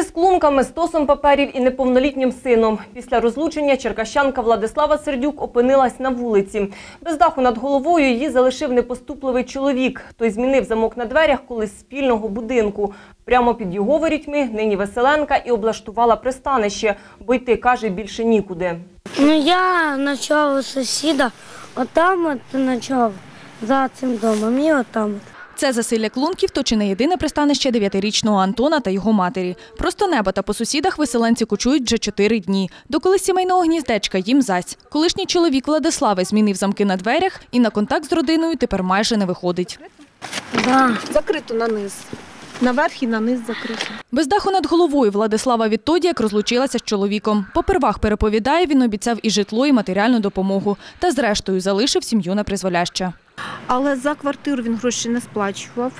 Із клунками, стосом паперів і неповнолітнім сином. Після розлучення черкащанка Владислава Сердюк опинилась на вулиці. Без даху над головою її залишив непоступливий чоловік. Той змінив замок на дверях колись спільного будинку. Прямо під його ворітьми нині веселенка і облаштувала пристанище, бо йти, каже, більше нікуди. Ну я ночував у сусіда, отам от ночував за цим домом і отам. от. Це засилля клунків то чи не єдине пристанище дев'ятирічного Антона та його матері. Просто неба та по сусідах виселенці кочують вже чотири дні. До колись сімейного гніздечка їм зась. Колишній чоловік Владислави змінив замки на дверях і на контакт з родиною тепер майже не виходить. Да. Закрито на низ. Наверх і на низ закрито. Без даху над головою Владислава відтоді, як розлучилася з чоловіком. Попервах переповідає, він обіцяв і житло, і матеріальну допомогу. Та зрештою залишив сім'ю на призволяще. Але за квартиру він гроші не сплачував.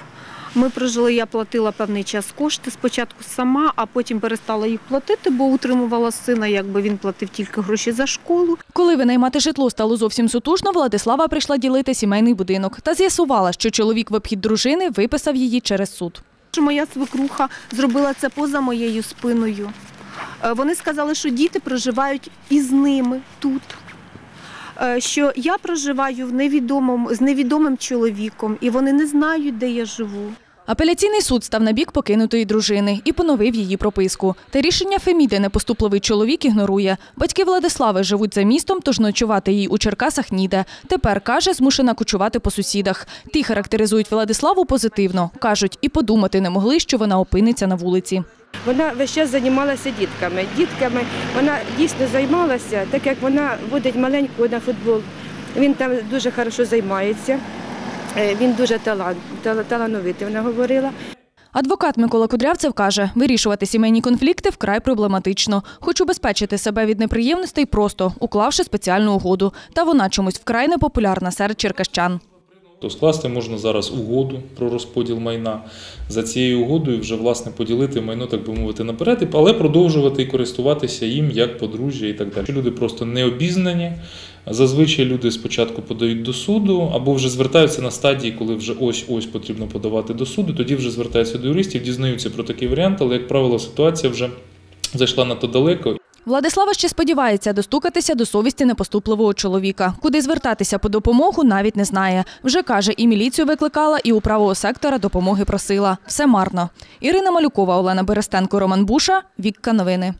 Ми прожили, я платила певний час кошти. Спочатку сама, а потім перестала їх платити, бо утримувала сина, якби він платив тільки гроші за школу. Коли винаймати житло стало зовсім сутужно, Владислава прийшла ділити сімейний будинок та з'ясувала, що чоловік в обхід дружини виписав її через суд. Моя свекруха зробила це поза моєю спиною. Е, Вони сказали, що діти проживають із ними тут. Е, Що я проживаю в невідомому, з невідомим чоловіком, і вони не знають, де я живу. Апеляційний суд став на бік покинутої дружини і поновив її прописку. Та рішення Феміди непоступливий чоловік ігнорує. Батьки Владислави живуть за містом, тож ночувати їй у Черкасах ніде. Тепер, каже, змушена кочувати по сусідах. Ті характеризують Владиславу позитивно. Кажуть, і подумати не могли, що вона опиниться на вулиці. Вона весь час займалася дітками. Дітками вона дійсно займалася, так як вона водить маленького на футбол. Він там дуже хорошо займається. Е, Він дуже талант, талановитий, вона говорила. Адвокат Микола Кудрявцев каже, вирішувати сімейні конфлікти вкрай проблематично. Хоч убезпечити себе від неприємностей просто, уклавши спеціальну угоду. Та вона чомусь вкрай непопулярна серед черкащан. То скласти можна зараз угоду про розподіл майна. За цією угодою вже власне поділити майно, так би мовити, наперед, але продовжувати і користуватися їм як подружжя і так далі. Люди просто не обізнані. Зазвичай люди спочатку подають до суду або вже звертаються на стадії, коли вже ось ось потрібно подавати до суду. Тоді вже звертаються до юристів, дізнаються про такий варіант, але як правило, ситуація вже зайшла надто далеко, Владислава ще сподівається достукатися до совісті непоступливого чоловіка. Куди звертатися по допомогу, навіть не знає. Вже каже, і міліцію викликала, і у правого сектора допомоги просила. Все марно. Ірина Малюкова, Олена Берестенко, Роман Буша. Вікка новини.